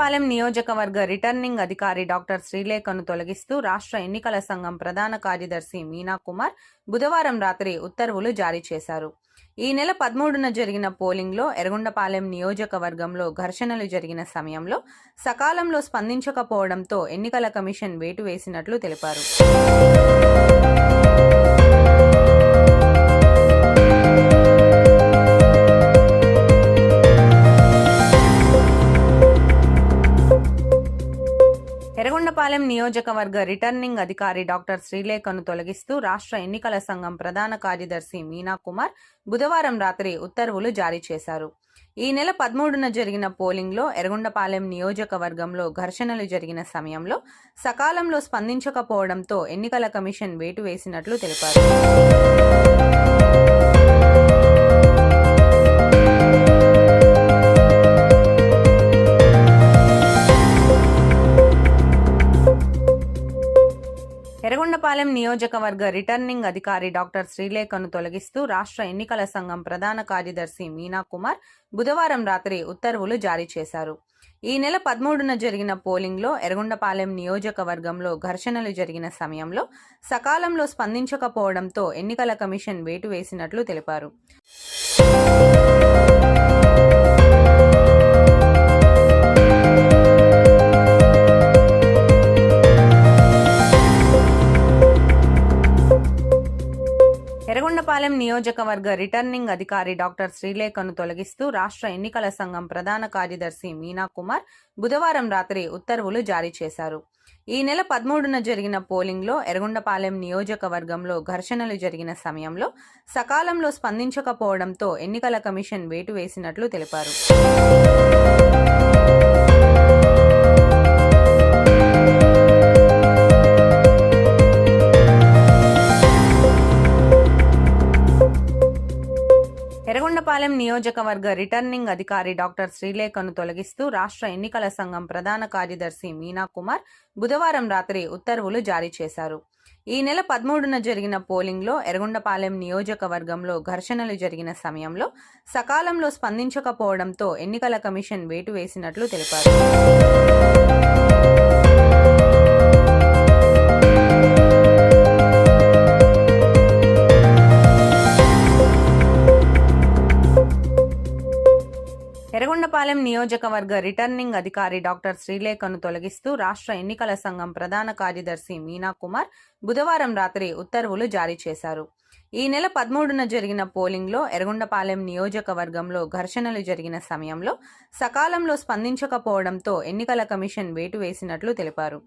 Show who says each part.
Speaker 1: నియోజకవర్గ రిటర్నింగ్ అధికారి డాక్టర్ శ్రీలేఖను తొలగిస్తూ రాష్ట్ర ఎన్నికల సంఘం ప్రధాన కార్యదర్శి మీనా కుమార్ బుధవారం రాత్రి ఉత్తర్వులు జారీ చేశారు. ఈ నెల పదమూడున జరిగిన పోలింగ్లో ఎర్రగొండపాలెం నియోజకవర్గంలో ఘర్షణలు జరిగిన సమయంలో సకాలంలో స్పందించకపోవడంతో ఎన్నికల కమిషన్ వేటు వేసినట్లు తెలిపారు. పెరగొండపాలెం నియోజకవర్గ రిటర్నింగ్ అధికారి డాక్టర్ శ్రీలేఖను తొలగిస్తూ రాష్ట్ర ఎన్నికల సంఘం ప్రధాన కార్యదర్శి మీనా కుమార్ బుధవారం రాత్రి ఉత్తర్వులు జారీ చేశారు. ఈ నెల పదమూడున జరిగిన పోలింగ్లో ఎర్రగొండపాలెం నియోజకవర్గంలో ఘర్షణలు జరిగిన సమయంలో సకాలంలో స్పందించకపోవడంతో ఎన్నికల కమిషన్ వేటు వేసినట్లు తెలిపారు. ఎర్రగొండపాలెం నియోజకవర్గ రిటర్నింగ్ అధికారి డాక్టర్ శ్రీలేఖను తొలగిస్తూ రాష్ట్ర ఎన్నికల సంఘం ప్రధాన కార్యదర్శి మీనా కుమార్ బుధవారం రాత్రి ఉత్తర్వులు జారీ చేశారు. ఈ నెల పదమూడున జరిగిన పోలింగ్లో ఎర్రగొండపాలెం నియోజకవర్గంలో ఘర్షణలు జరిగిన సమయంలో సకాలంలో స్పందించకపోవడంతో ఎన్నికల కమిషన్ వేటు వేసినట్లు తెలిపారు. ఎర్రగొండపాలెం నియోజకవర్గ రిటర్నింగ్ అధికారి డాక్టర్ శ్రీలేఖను తొలగిస్తూ రాష్ట్ర ఎన్నికల సంఘం ప్రధాన కార్యదర్శి మీనా కుమార్ బుధవారం రాత్రి ఉత్తర్వులు జారీ చేశారు. ఈ నెల పదమూడున జరిగిన పోలింగ్లో ఎర్రగొండపాలెం నియోజకవర్గంలో ఘర్షణలు జరిగిన సమయంలో సకాలంలో స్పందించకపోవడంతో ఎన్నికల కమిషన్ వేటు వేసినట్లు తెలిపారు. నియోజకవర్గ రిటర్నింగ్ అధికారి డాక్టర్ శ్రీలేఖను తొలగిస్తూ రాష్ట్ర ఎన్నికల సంఘం ప్రధాన కార్యదర్శి మీనా కుమార్ బుధవారం రాత్రి ఉత్తర్వులు జారీ చేశారు. ఈ నెల పదమూడున జరిగిన పోలింగ్లో ఎర్రగొండపాలెం నియోజకవర్గంలో ఘర్షణలు జరిగిన సమయంలో సకాలంలో స్పందించకపోవడంతో ఎన్నికల కమిషన్ వేటు వేసినట్లు తెలిపారు. ఎర్రగొండపాలెం నియోజకవర్గ రిటర్నింగ్ అధికారి డాక్టర్ శ్రీలేఖను తొలగిస్తూ రాష్ట్ర ఎన్నికల సంఘం ప్రధాన కార్యదర్శి మీనా కుమార్ బుధవారం రాత్రి ఉత్తర్వులు జారీ చేశారు. ఈ నెల పదమూడున జరిగిన పోలింగ్లో ఎర్రగొండపాలెం నియోజకవర్గంలో ఘర్షణలు జరిగిన సమయంలో సకాలంలో స్పందించకపోవడంతో ఎన్నికల కమిషన్ వేటు వేసినట్లు తెలిపారు.